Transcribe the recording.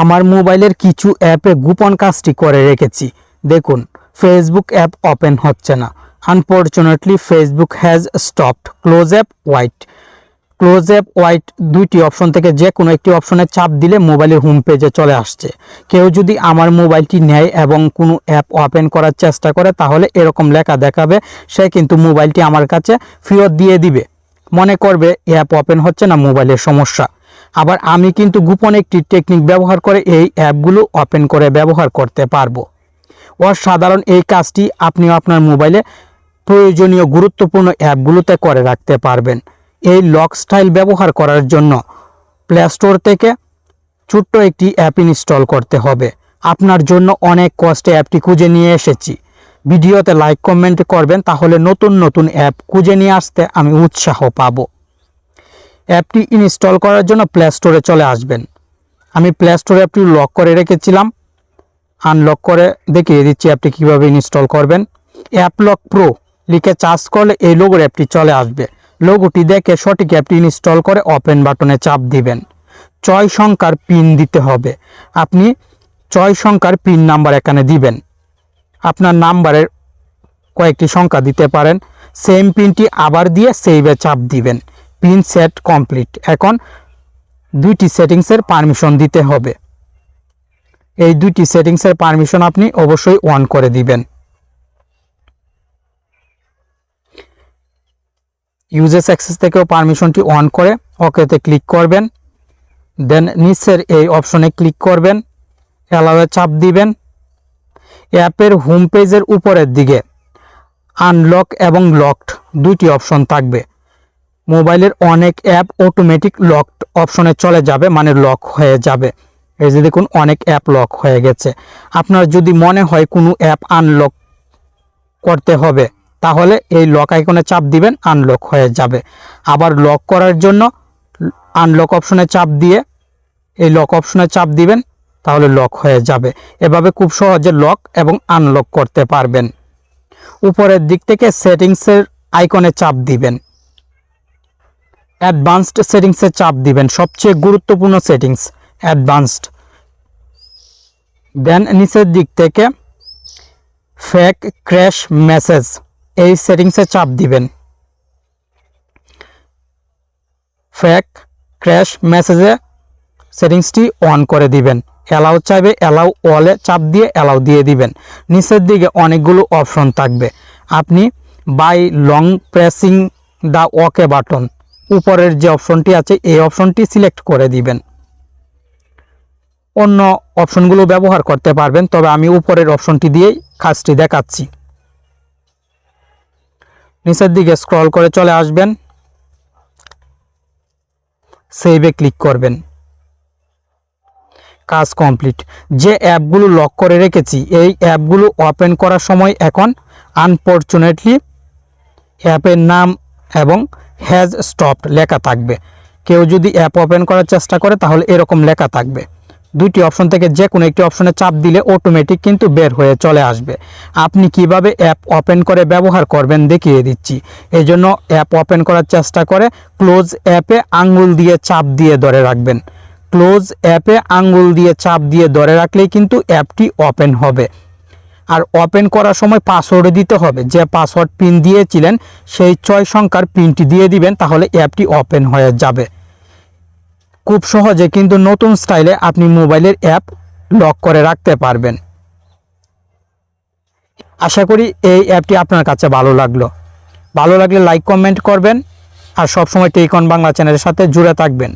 আমার মোবাইলের কিছু অ্যাপে গোপন কাজটি করে রেখেছি। দেখুন ফেসবুক অ্যাপ ওপেন হচ্ছে না। Unfortunately Facebook has stopped close app wait close app wait দুইটি অপশন থেকে যে কোনো একটি অপশনে চাপ দিলে মোবাইলের হোম পেজে চলে আসছে। কেউ যদি আমার মোবাইলটি নেয় এবং কোনো অ্যাপ ওপেন করার চেষ্টা করে, তাহলে এরকম লেখা দেখাবে, সে কিন্তু মোবাইলটি আমার কাছে ফেরত দিয়ে দিবে। মনে করবে অ্যাপ ওপেন হচ্ছে না, মোবাইলের সমস্যা। আবার আমি কিন্তু গোপন একটি টেকনিক ব্যবহার করে এই অ্যাপগুলো ওপেন করে ব্যবহার করতে পারব। অসাধারণ এই কাজটি আপনিও আপনার মোবাইলে প্রয়োজনীয় গুরুত্বপূর্ণ অ্যাপগুলোতে করে রাখতে পারবেন। এই লক স্টাইল ব্যবহার করার জন্য প্লে স্টোর থেকে ছোট্ট একটি অ্যাপ ইনস্টল করতে হবে। আপনার জন্য অনেক কষ্টে অ্যাপটি খুঁজে নিয়ে এসেছি। ভিডিওতে লাইক কমেন্ট করবেন, তাহলে নতুন নতুন অ্যাপ খুঁজে নিয়ে আসতে আমি উৎসাহ পাবো। অ্যাপটি ইনস্টল করার জন্য প্লে স্টোরে চলে আসবেন। আমি প্লে স্টোরে অ্যাপটি লক করে রেখেছিলাম। আনলক করে দেখিয়ে দিচ্ছি অ্যাপটি কীভাবে ইনস্টল করবেন। অ্যাপ লক প্রো লিখে চার্জ করলে এই লোগোর অ্যাপটি চলে আসবে। লোগোটি দেখে সঠিক অ্যাপটি ইনস্টল করে ওপেন বাটনে চাপ দিবেন। ছয় সংখ্যার পিন দিতে হবে। আপনি ছয় সংখ্যার পিন নাম্বার এখানে দিবেন। আপনার নাম্বারের কয়েকটি সংখ্যা দিতে পারেন। সেম পিনটি আবার দিয়ে সেভে চাপ দিবেন। Pin set complete. এখন দুইটি সেটিংসের পারমিশন দিতে হবে। এই দুইটি সেটিংসের পারমিশন আপনি অবশ্যই অন করে দিবেন। ইউজেস অ্যাক্সেস থেকেও পারমিশনটি অন করে ওকেতে ক্লিক করবেন। দেন নিচের এই অপশনে ক্লিক করবেন। অ্যালাওয়ে চাপ দিবেন। অ্যাপের হোম পেজের উপরের দিকে আনলক এবং লকড দুইটি অপশন থাকবে। মোবাইলের অনেক অ্যাপ অটোমেটিক লকড অপশনে চলে যাবে মানে লক হয়ে যাবে। এই যে দেখুন, অনেক অ্যাপ লক হয়ে গেছে। আপনার যদি মনে হয় কোনো অ্যাপ আনলক করতে হবে, তাহলে এই লক আইকনে চাপ দিবেন আনলক হয়ে যাবে। আবার লক করার জন্য আনলক অপশনে চাপ দিয়ে, এই লক অপশনে চাপ দিবেন, তাহলে লক হয়ে যাবে। এভাবে খুব সহজে লক এবং আনলক করতে পারবেন। উপরের দিক থেকে সেটিংসের আইকনে চাপ দিবেন। অ্যাডভান্সড সেটিংসে চাপ দিবেন। সবচেয়ে গুরুত্বপূর্ণ সেটিংস, অ্যাডভান্সড। দেন নিচের দিক থেকে ফেক ক্র্যাশ মেসেজ, এই সেটিংসে চাপ দিবেন। ফেক ক্র্যাশ মেসেজে সেটিংসটি অন করে দিবেন। অ্যালাউ চাইবে, অ্যালাউ অলে চাপ দিয়ে অ্যালাউ দিয়ে দিবেন। নিচের দিকে অনেকগুলো অপশন থাকবে। আপনি by long pressing the okay button উপরের যে অপশনটি আছে, এই অপশনটি সিলেক্ট করে দিবেন। অন্য অপশনগুলো ব্যবহার করতে পারবেন, তবে আমি উপরের অপশনটি দিয়েই কাজটি দেখাচ্ছি। নিচের দিকে স্ক্রল করে চলে আসবেন। সেভে ক্লিক করবেন। কাজ কমপ্লিট যে অ্যাপগুলো লক করে রেখেছি, এই অ্যাপগুলো ওপেন করার সময় এখন আনফর্চুনেটলি অ্যাপের নাম এবং হ্যাজ স্টপড লেখা থাকবে। কেউ যদি অ্যাপ ওপেন করার চেষ্টা করে, তাহলে এরকম লেখা থাকবে। দুইটি অপশন থেকে যে কোনো একটি অপশনে চাপ দিলে অটোমেটিক কিন্তু বের হয়ে চলে আসবে। আপনি কীভাবে অ্যাপ ওপেন করে ব্যবহার করবেন দেখিয়ে দিচ্ছি। এই জন্য অ্যাপ ওপেন করার চেষ্টা করে ক্লোজ অ্যাপে আঙ্গুল দিয়ে চাপ দিয়ে ধরে রাখবেন। ক্লোজ অ্যাপে আঙ্গুল দিয়ে চাপ দিয়ে ধরে রাখলেই কিন্তু অ্যাপটি ওপেন হবে। আর ওপেন করার সময় পাসওয়ার্ড দিতে হবে। যে পাসওয়ার্ড পিন দিয়েছিলেন, সেই ছয় সংখ্যার পিনটি দিয়ে দিবেন, তাহলে অ্যাপটি ওপেন হয়ে যাবে। খুব সহজে কিন্তু নতুন স্টাইলে আপনি মোবাইলের অ্যাপ লক করে রাখতে পারবেন। আশা করি এই অ্যাপটি আপনার কাছে ভালো লাগল। ভালো লাগলে লাইক কমেন্ট করবেন। আর সবসময় টেকন বাংলা চ্যানেলের সাথে জুড়ে থাকবেন।